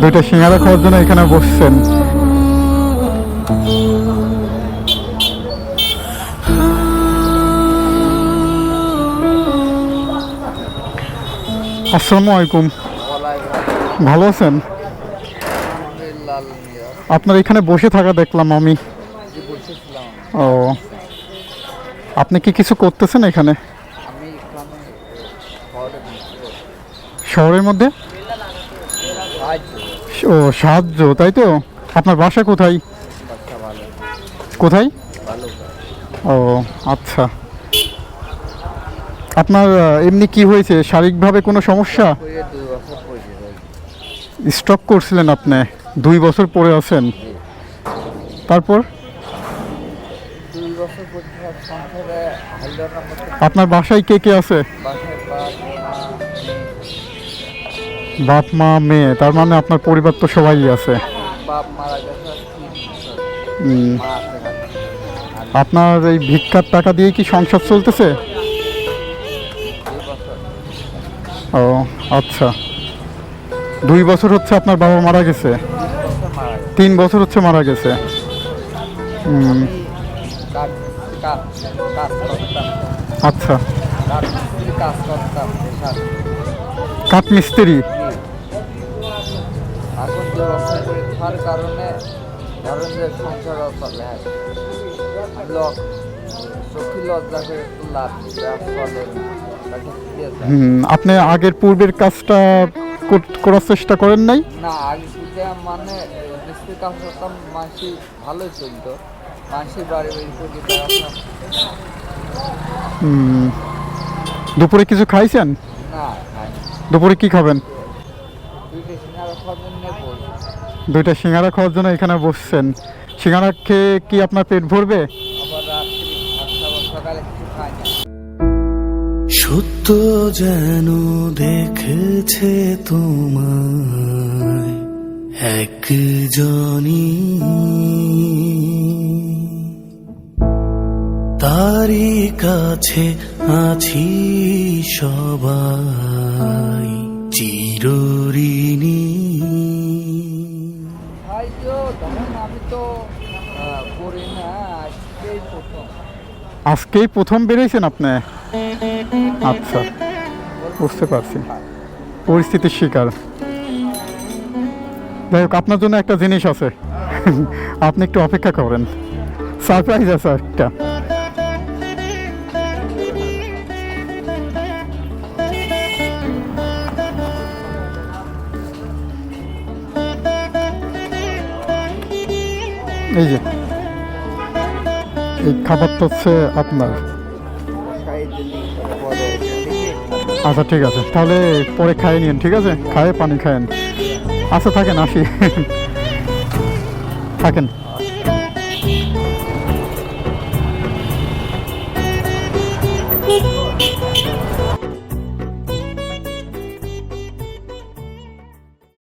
দুইটা সিঙ্গারা খাওয়ার জন্য এখানে বসছেন। আসসালামু আলাইকুম। ভালো আছেন? আপনার এখানে বসে থাকা দেখলাম আমি। ও। আপনি কি কিছু করতেছেন এখানে শহরে বসে শহরের মধ্যে? ও, সাহায্য, তাই তো? আপনার বাসা কোথায়? কোথায়? ও আচ্ছা। আপনার এমনি কি হয়েছে? শারীরিকভাবে কোনো সমস্যা? স্টক করছিলেন আপনি, দুই বছর পরে আছেন। তারপর? আপনার বাসায় কে কে আছে? বাপ মা মেয়ে তার মানে আপনার পরিবার তো সবাই আছে। আপনার এই ভিক্ষার টাকা দিয়ে কি সংসার চলতেছে? ও আচ্ছা। দুই বছর হচ্ছে আপনার বাবা মারা গেছে। তিন বছর হচ্ছে মারা গেছে। আচ্ছা। কাজ মিস্ত্রি এখন যে কারণে ধরেন যে সংসার চলে লক চোখি লজ্জা করে লাভ চলে আপনি আগের পূর্বের কাজটা করার চেষ্টা করেন নাই? না আগে মানে মিস্ত্রি কাজ করতাম মাসি ভালোই চলতো। মাসির বাড়ি বাড়ি করে দুপুরে কিছু খাইছেন? না দুপুরে কি খাবেন? দুইটা সিঙ্গারা বলি দুইটা সিঙ্গারা খাওয়ার জন্য এখানে বসছেন। সিঙ্গারা খেয়ে কি আপনার পেট ভরবে? সত্য যেন দেখেছে তোমায় একজনই। তারই কাছে আছি সবাই, চিরঋণী। আজকেই প্রথম। আজকেই প্রথম বেরিয়েছেন আপনি? আচ্ছা বুঝতে পারছি। পরিস্থিতির শিকার। যাই হোক, আপনার জন্য একটা জিনিস আছে। আপনি একটু অপেক্ষা করেন। সারপ্রাইজ আছে একটা। এই যে। এই খাবারটা হচ্ছে আপনার। আচ্ছা ঠিক আছে। তাহলে পরে খাইয়ে নিন ঠিক আছে? খায়ে পানি খায়েন আচ্ছা থাকেন, আসি। থাকেন।